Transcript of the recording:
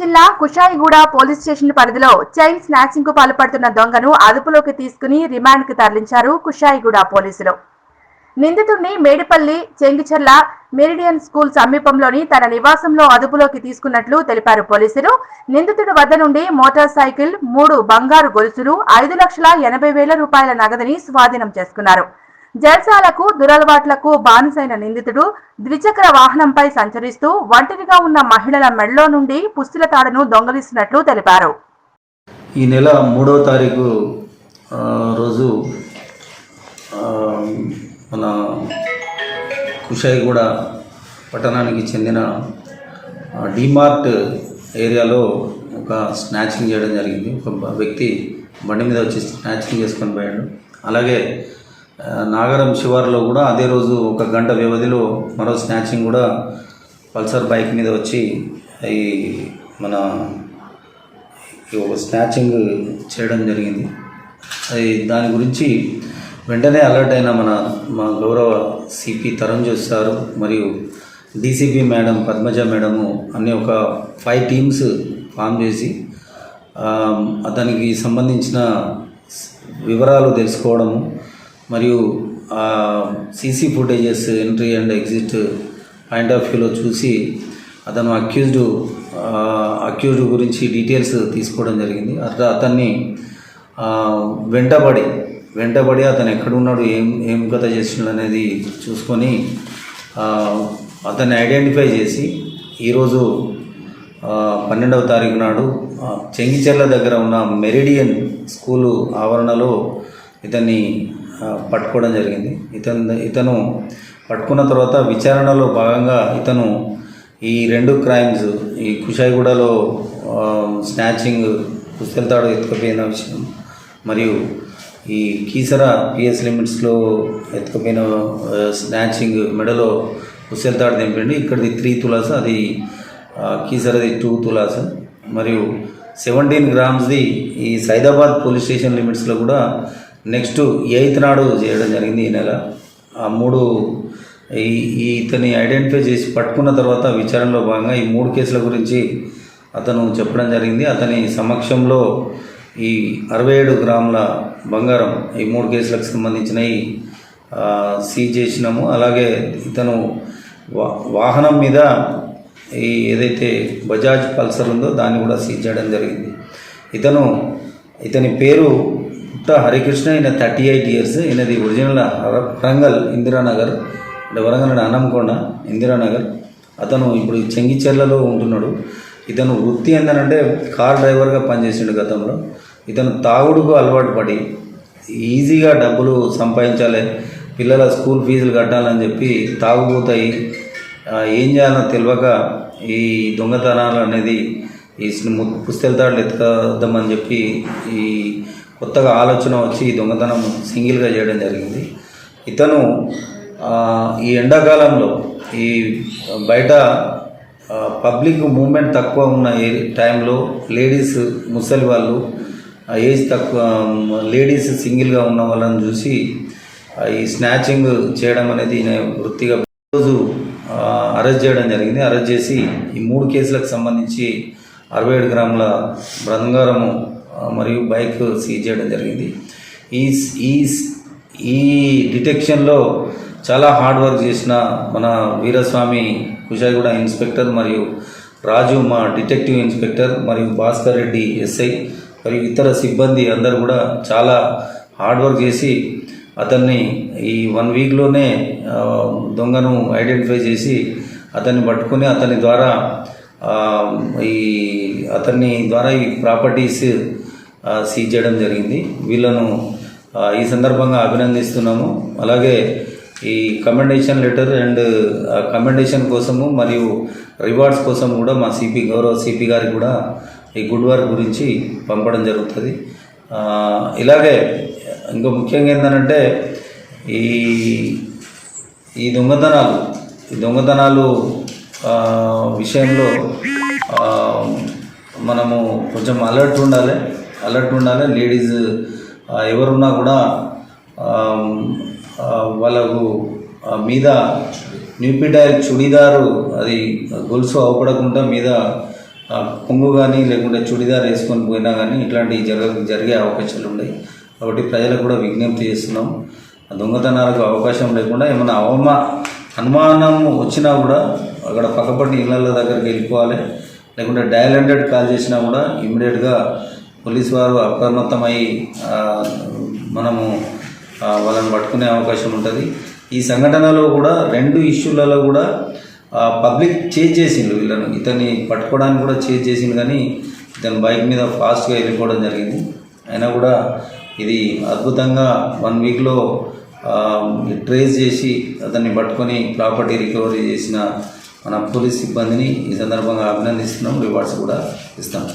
జిల్లా Kushaiguda police station పరిధిలో chain స్నాచింగ్కు పాల్పడుతున్న దొంగను అదుపులోకి తీసుకుని రిమాండ్కు తరలించారు కుషాయిగూడ పోలీసులు. నిందితుడిని మేడిపల్లి చెంగిచెర్ల మెరిడియన్ స్కూల్ సమీపంలోని తన నివాసంలో అదుపులోకి తీసుకున్నట్లు తెలిపారు పోలీసులు. నిందితుడి వద్ద నుండి మోటార్ సైకిల్ మూడు బంగారు గొలుసులు ఐదు లక్షల ఎనభై వేల రూపాయల నగదుని స్వాధీనం చేసుకున్నారు. జల్సాలకు దురలవాట్లకు బానిసైన నిందితుడు ద్విచక్ర వాహనంపై సంచరిస్తూ ఒంటరిగా ఉన్న మహిళల మెడలో నుండి పుస్తుల తాడును దొంగలిస్తున్నట్లు తెలిపారు. ఈ నెల మూడవ తారీఖు రోజు మన కుషాయిగూడ పట్టణానికి చెందిన డిమార్ట్ ఏరియాలో ఒక స్నాచింగ్ చేయడం జరిగింది. ఒక వ్యక్తి బండి మీద వచ్చి స్నాచింగ్ చేసుకొని పోయాడు. అలాగే నాగరం శివారులో కూడా అదే రోజు ఒక గంట వ్యవధిలో మరో స్నాచింగ్ కూడా పల్సర్ బైక్ మీద వచ్చి ఈ మన ఈ ఒక స్నాచింగ్ చేయడం జరిగింది. అది దాని గురించి వెంటనే అలర్ట్ అయిన మన మా గౌరవ సిపి తరుణ్ సారు మరియు డీసీపీ మేడం పద్మజ మేడము అన్ని ఒక ఫైవ్ టీమ్స్ ఫామ్ చేసి అతనికి సంబంధించిన వివరాలు తెలుసుకోవడము మరియు CC footages entry and exit point of వ్యూలో చూసి అతను అక్యూజ్డ్ అక్యూజ్డ్ గురించి డీటెయిల్స్ తీసుకోవడం జరిగింది. అట్లా అతన్ని వెంటబడి వెంటబడి అతను ఎక్కడున్నాడు ఏం ఏం కథ చేస్తున్నాడు అనేది చూసుకొని అతన్ని ఐడెంటిఫై చేసి ఈరోజు పన్నెండవ తారీఖు నాడు చెంగిచెర్ల దగ్గర ఉన్న మెరిడియన్ స్కూలు ఆవరణలో ఇతన్ని పట్టుకోవడం జరిగింది. ఇతను ఇతను పట్టుకున్న తర్వాత విచారణలో భాగంగా ఇతను ఈ రెండు క్రైమ్స్ ఈ కుషాయిగూడలో స్నాచింగ్ పుస్తెలతాడు ఎత్తుకుపోయిన విషయం మరియు ఈ కీసర పిఎస్ లిమిట్స్లో ఎత్తుకుపోయిన స్నాచింగ్ మెడలో పుస్తెలతాడు దింపండి ఇక్కడిది త్రీ తులాస్ అది కీసరది టూ తులాస్. మరియు సెవెంటీన్ గ్రామ్స్ది ఈ సైదాబాద్ పోలీస్ స్టేషన్ లిమిట్స్లో కూడా నెక్స్ట్ ఎయిత్ నాడు చేయడం జరిగింది ఈ నెల. ఆ మూడు ఈ ఈ ఇతని ఐడెంటిఫై చేసి పట్టుకున్న తర్వాత విచారణలో భాగంగా ఈ మూడు కేసుల గురించి అతను చెప్పడం జరిగింది. అతని సమక్షంలో ఈ అరవై ఏడు గ్రాముల బంగారం ఈ మూడు కేసులకు సంబంధించినవి సీజ్ చేసినాము. అలాగే ఇతను వా వాహనం మీద ఈ ఏదైతే బజాజ్ పల్సర్ ఉందో దాన్ని కూడా సీజ్ చేయడం జరిగింది. ఇతను ఇతని పేరు పుట్ట హరికృష్ణ ఈయన థర్టీ ఎయిట్ ఇయర్స్ ఈయనది ఒరిజినల్ వరంగల్ ఇందిరానగర్ అంటే వరంగల్ అన్నంకొండ ఇందిరానగర్. అతను ఇప్పుడు చెంగిచెర్లలో ఉంటున్నాడు. ఇతను వృత్తి ఏంటంటే కార్ డ్రైవర్గా పనిచేసిండు గతంలో. ఇతను తాగుడుకు అలవాటు పడి ఈజీగా డబ్బులు సంపాదించాలి పిల్లల స్కూల్ ఫీజులు కట్టాలని చెప్పి తాగుబోతాయి ఏం చేయాలో తెలియక ఈ దొంగతనాలు అనేది ఈ ము- పుస్తెలతాడులు ఎత్తుకద్దామని చెప్పి ఈ కొత్తగా ఆలోచన వచ్చి ఈ దొంగతనం సింగిల్గా చేయడం జరిగింది. ఇతను ఈ ఎండాకాలంలో ఈ బయట పబ్లిక్ మూమెంట్ తక్కువ ఉన్న ఏ టైంలో లేడీస్ ముసలి వాళ్ళు ఏజ్ తక్కువ లేడీస్ సింగిల్గా ఉన్న వాళ్ళని చూసి ఈ స్నాచింగ్ చేయడం అనేది వృత్తిగా రోజు అరెస్ట్ చేయడం జరిగింది. అరెస్ట్ చేసి ఈ మూడు కేసులకు సంబంధించి అరవై ఏడు గ్రాముల బంగారము మరియు బైక్ సీజ్ చేయడం జరిగింది. ఈ ఈ ఈ డిటెక్షన్లో చాలా హార్డ్ వర్క్ చేసిన మన వీరస్వామి కుషాయిగూడ ఇన్స్పెక్టర్ మరియు రాజు మా డిటెక్టివ్ ఇన్స్పెక్టర్ మరియు భాస్కర్ రెడ్డి ఎస్ఐ మరియు ఇతర సిబ్బంది అందరు కూడా చాలా హార్డ్ వర్క్ చేసి అతన్ని ఈ వన్ వీక్లోనే దొంగను ఐడెంటిఫై చేసి అతన్ని పట్టుకొని అతని ద్వారా ఈ అతన్ని ద్వారా ఈ ప్రాపర్టీస్ సీజ్ చేయడం జరిగింది. వీళ్ళను ఈ సందర్భంగా అభినందిస్తున్నాము. అలాగే ఈ కమెండేషన్ లెటర్ అండ్ కమెండేషన్ కోసము మరియు రివార్డ్స్ కోసం కూడా మా సిపి గౌరవ సిపి గారికి కూడా ఈ గుడ్ వర్క్ గురించి పంపడం జరుగుతుంది. ఇలాగే ఇంకా ముఖ్యంగా ఏంటంటే ఈ ఈ దొంగతనాలు ఈ దొంగతనాలు విషయంలో మనము కొంచెం అలర్ట్ ఉండాలి. అలర్ట్ ఉండాలి. లేడీస్ ఎవరున్నా కూడా వాళ్ళకు మీద న్యూపిటైల్ చుడిదారు అది గొలుసు అవపడకుండా మీద పొంగు కొంగు కానీ లేకుంటే చుడిదార్ వేసుకొని పోయినా కానీ ఇట్లాంటివి జరగ జరిగే అవకాశాలు ఉన్నాయి. కాబట్టి ప్రజలకు కూడా విజ్ఞప్తి చేస్తున్నాం. దొంగతనాలకు అవకాశం లేకుండా ఏమైనా అవమా అనుమానం వచ్చినా కూడా అక్కడ పక్కపట్టి ఇళ్ళ దగ్గరికి వెళ్ళిపోవాలి. లేకుంటే డయల్ హండ్రెడ్ కాల్ చేసినా కూడా ఇమ్మీడియట్గా పోలీస్ వారు అప్రమత్తమై మనము వాళ్ళని పట్టుకునే అవకాశం ఉంటుంది. ఈ సంఘటనలో కూడా రెండు ఇష్యూలలో కూడా పబ్లిక్ చేజ్ చేసిండు వీళ్ళను. ఇతన్ని పట్టుకోవడానికి కూడా చేజ్ చేసిండు కానీ ఇతను బైక్ మీద ఫాస్ట్గా వెళ్ళిపోవడం జరిగింది. అయినా కూడా ఇది అద్భుతంగా వన్ వీక్లో ట్రేస్ చేసి అతన్ని పట్టుకొని ప్రాపర్టీ రికవరీ చేసిన మన పోలీస్ సిబ్బందిని ఈ సందర్భంగా అభినందిస్తున్నాం. రివార్డ్స్ కూడా ఇస్తాం.